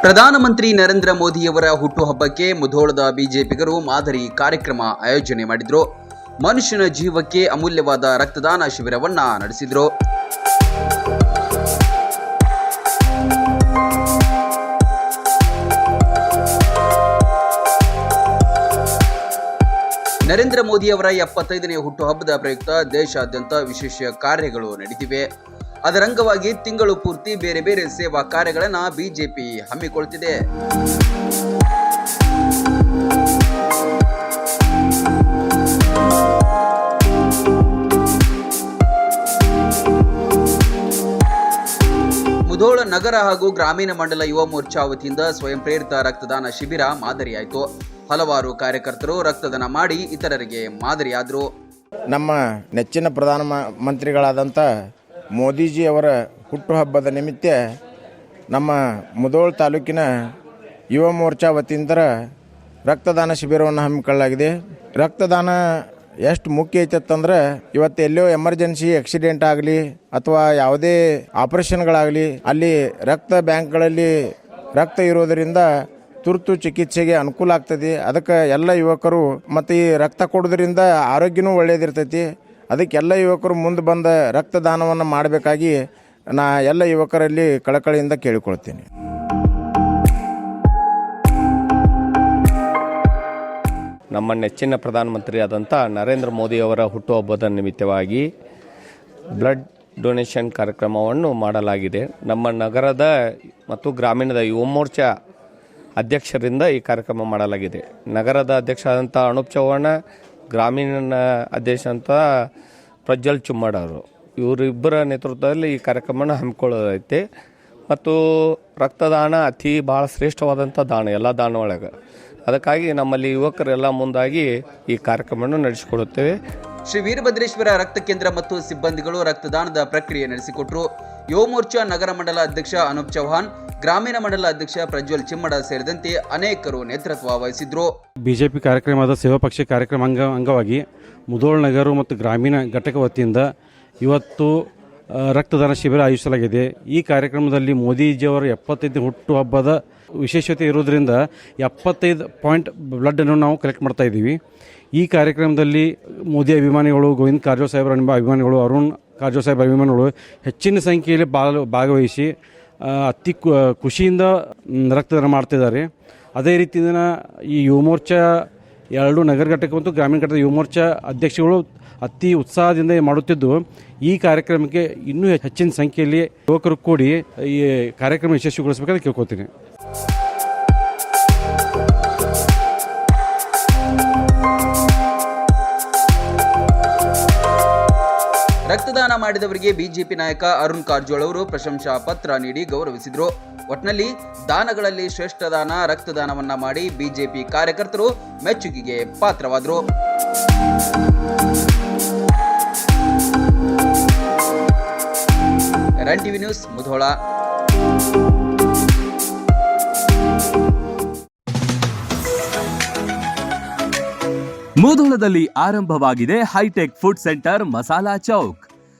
ಪ್ರಧಾನಮಂತ್ರಿ ನರೇಂದ್ರ ಮೋದಿಯವರ ಹುಟ್ಟುಹಬ್ಬಕ್ಕೆ ಮುಧೋಳದ ಬಿಜೆಪಿಗರು ಮಾದರಿ ಕಾರ್ಯಕ್ರಮ ಆಯೋಜನೆ ಮಾಡಿದ್ರು. ಮನುಷ್ಯನ ಜೀವಕ್ಕೆ ಅಮೂಲ್ಯವಾದ ರಕ್ತದಾನ ಶಿಬಿರವನ್ನ ನಡೆಸಿದ್ರು. ನರೇಂದ್ರ ಮೋದಿಯವರ ಎಪ್ಪತ್ತೈದನೇ ಹುಟ್ಟುಹಬ್ಬದ ಪ್ರಯುಕ್ತ ದೇಶಾದ್ಯಂತ ವಿಶೇಷ ಕಾರ್ಯಗಳು ನಡೀತಿವೆ. ಅದರ ಅಂಗವಾಗಿ ತಿಂಗಳು ಪೂರ್ತಿ ಬೇರೆ ಬೇರೆ ಸೇವಾ ಕಾರ್ಯಗಳನ್ನು ಬಿಜೆಪಿ ಹಮ್ಮಿಕೊಳ್ತಿದೆ. ಮುಧೋಳ ನಗರ ಹಾಗೂ ಗ್ರಾಮೀಣ ಮಂಡಲ ಯುವ ಮೋರ್ಚಾ ವತಿಯಿಂದ ಸ್ವಯಂ ಪ್ರೇರಿತ ರಕ್ತದಾನ ಶಿಬಿರ ಮಾದರಿಯಾಯಿತು. ಹಲವಾರು ಕಾರ್ಯಕರ್ತರು ರಕ್ತದಾನ ಮಾಡಿ ಇತರರಿಗೆ ಮಾದರಿಯಾದರು. ನಮ್ಮ ನೆಚ್ಚಿನ ಪ್ರಧಾನ ಮಂತ್ರಿಗಳಾದಂಥ ಮೋದಿಜಿಯವರ ಹುಟ್ಟುಹಬ್ಬದ ನಿಮಿತ್ತ ನಮ್ಮ ಮುದೋಳ್ ತಾಲೂಕಿನ ಯುವ ಮೋರ್ಚಾ ವತಿಯಿಂದ ರಕ್ತದಾನ ಶಿಬಿರವನ್ನು ಹಮ್ಮಿಕೊಳ್ಳಲಾಗಿದೆ. ರಕ್ತದಾನ ಎಷ್ಟು ಮುಖ್ಯ ಐತಂದ್ರೆ ಇವತ್ತು ಎಲ್ಲೋ ಎಮರ್ಜೆನ್ಸಿ ಆಕ್ಸಿಡೆಂಟ್ ಆಗಲಿ ಅಥವಾ ಯಾವುದೇ ಆಪರೇಷನ್ಗಳಾಗಲಿ ಅಲ್ಲಿ ರಕ್ತ ಬ್ಯಾಂಕ್ಗಳಲ್ಲಿ ರಕ್ತ ಇರೋದರಿಂದ ತುರ್ತು ಚಿಕಿತ್ಸೆಗೆ ಅನುಕೂಲ ಆಗ್ತದೆ. ಅದಕ್ಕೆ ಎಲ್ಲ ಯುವಕರು ಮತ್ತು ಈ ರಕ್ತ ಕೊಡೋದ್ರಿಂದ ಆರೋಗ್ಯನೂ ಒಳ್ಳೆಯದಿರ್ತೈತಿ ಅದಕ್ಕೆ ಎಲ್ಲ ಯುವಕರು ಮುಂದೆ ಬಂದ ರಕ್ತದಾನವನ್ನು ಮಾಡಬೇಕಾಗಿ ನಾ ಎಲ್ಲ ಯುವಕರಲ್ಲಿ ಕಳಕಳಿಯಿಂದ ಕೇಳಿಕೊಳ್ತೀನಿ. ನಮ್ಮ ನೆಚ್ಚಿನ ಪ್ರಧಾನಮಂತ್ರಿಯಾದಂಥ ನರೇಂದ್ರ ಮೋದಿಯವರ ಹುಟ್ಟುಹಬ್ಬದ ನಿಮಿತ್ತವಾಗಿ ಬ್ಲಡ್ ಡೊನೇಷನ್ ಕಾರ್ಯಕ್ರಮವನ್ನು ಮಾಡಲಾಗಿದೆ. ನಮ್ಮ ನಗರದ ಮತ್ತು ಗ್ರಾಮೀಣದ ಯುವ ಮೋರ್ಚಾ ಅಧ್ಯಕ್ಷರಿಂದ ಈ ಕಾರ್ಯಕ್ರಮ ಮಾಡಲಾಗಿದೆ. ನಗರದ ಅಧ್ಯಕ್ಷರಾದಂಥ ಅನೂಪ್ ಚೌಹಾಣ ಗ್ರಾಮೀಣ ಅಧ್ಯಕ್ಷ ಅಂತ ಪ್ರಜ್ವಲ್ ಚುಮ್ಮಡ್ ಅವರು. ಇವರಿಬ್ಬರ ನೇತೃತ್ವದಲ್ಲಿ ಈ ಕಾರ್ಯಕ್ರಮನ ಹಮ್ಮಿಕೊಳ್ಳೋದೈತಿ. ಮತ್ತು ರಕ್ತದಾನ ಅತಿ ಭಾಳ ಶ್ರೇಷ್ಠವಾದಂಥ ದಾನ, ಎಲ್ಲ ದಾನ ಒಳಗೆ. ಅದಕ್ಕಾಗಿ ನಮ್ಮಲ್ಲಿ ಯುವಕರೆಲ್ಲ ಮುಂದಾಗಿ ಈ ಕಾರ್ಯಕ್ರಮವನ್ನು ನಡೆಸಿಕೊಡುತ್ತೇವೆ. ಶ್ರೀ ವೀರಭದ್ರೇಶ್ವರ ರಕ್ತ ಕೇಂದ್ರ ಮತ್ತು ಸಿಬ್ಬಂದಿಗಳು ರಕ್ತದಾನದ ಪ್ರಕ್ರಿಯೆ ನಡೆಸಿಕೊಟ್ರು. ಯುವ ಮೋರ್ಚಾ ನಗರ ಮಂಡಲ ಅಧ್ಯಕ್ಷ ಅನೂಪ್ ಚೌಹಾಣ್ ಗ್ರಾಮೀಣ ಮಂಡಲ ಅಧ್ಯಕ್ಷ ಪ್ರಜ್ವಲ್ ಚಿಮ್ಮಡ ಸೇರಿದಂತೆ ಅನೇಕರು ನೇತೃತ್ವ ವಹಿಸಿದ್ರು. ಬಿಜೆಪಿ ಕಾರ್ಯಕ್ರಮದ ಸೇವಾ ಪಕ್ಷ ಕಾರ್ಯಕ್ರಮ ಅಂಗ ಅಂಗವಾಗಿ ಮುದೋಳ್ ನಗರ ಮತ್ತು ಗ್ರಾಮೀಣ ಘಟಕ ವತಿಯಿಂದ ಇವತ್ತು ರಕ್ತದಾನ ಶಿಬಿರ ಆಯೋಜಿಸಲಾಗಿದೆ. ಈ ಕಾರ್ಯಕ್ರಮದಲ್ಲಿ ಮೋದಿಜಿಯವರ ಎಪ್ಪತ್ತೈದು ಹುಟ್ಟುಹಬ್ಬದ ವಿಶೇಷತೆ ಇರೋದ್ರಿಂದ ಎಪ್ಪತ್ತೈದು ಪಾಯಿಂಟ್ ಬ್ಲಡ್ಡನ್ನು ನಾವು ಕಲೆಕ್ಟ್ ಮಾಡ್ತಾ ಇದ್ದೀವಿ. ಈ ಕಾರ್ಯಕ್ರಮದಲ್ಲಿ ಮೋದಿ ಅಭಿಮಾನಿಗಳು, ಗೋವಿಂದ್ ಕಾರಜೋಳ ಸಾಹೇಬರ ಅಭಿಮಾನಿಗಳು, ಅರುಣ್ ಕಾರಜೋಳ ಸಾಹೇಬ್ ಅಭಿಮಾನಿಗಳು ಹೆಚ್ಚಿನ ಸಂಖ್ಯೆಯಲ್ಲಿ ಭಾಗ ಭಾಗವಹಿಸಿ ಅತಿ ಖುಷಿಯಿಂದ ರಕ್ತದಾನ ಮಾಡ್ತಿದ್ದಾರೆ. ಅದೇ ರೀತಿ ಈ ಯುವ ಮೋರ್ಚಾ ಎರಡು ನಗರ ಘಟಕ ಮತ್ತು ಗ್ರಾಮೀಣ ಘಟಕದ ಯುವ ಮೋರ್ಚಾ ಅಧ್ಯಕ್ಷಗಳು ಅತಿ ಉತ್ಸಾಹದಿಂದ ಮಾಡುತ್ತಿದ್ದು, ಈ ಕಾರ್ಯಕ್ರಮಕ್ಕೆ ಇನ್ನೂ ಹೆಚ್ಚಿನ ಸಂಖ್ಯೆಯಲ್ಲಿ ಯುವಕರು ಕೂಡಿ ಈ ಕಾರ್ಯಕ್ರಮ ಯಶಸ್ವಿಗೊಳಿಸಬೇಕಂತ ಕೇಳ್ಕೊತೀನಿ ಮಾಡಿದವರಿಗೆ ಬಿಜೆಪಿ ನಾಯಕ ಅರುಣ್ ಕಾರ್ಜೋಳ್ ಅವರು ಪ್ರಶಂಸಾ ಪತ್ರ ನೀಡಿ ಗೌರವಿಸಿದರು. ಒಟ್ನಲ್ಲಿ ದಾನಗಳಲ್ಲಿ ಶ್ರೇಷ್ಠ ದಾನ ರಕ್ತದಾನವನ್ನ ಮಾಡಿ ಬಿಜೆಪಿ ಕಾರ್ಯಕರ್ತರು ಮೆಚ್ಚುಗೆಗೆ ಪಾತ್ರವಾದರು. Run TV news Mudhol. ಮುಧೋಳದಲ್ಲಿ ಆರಂಭವಾಗಿದೆ hitech food centre Masala Chowk.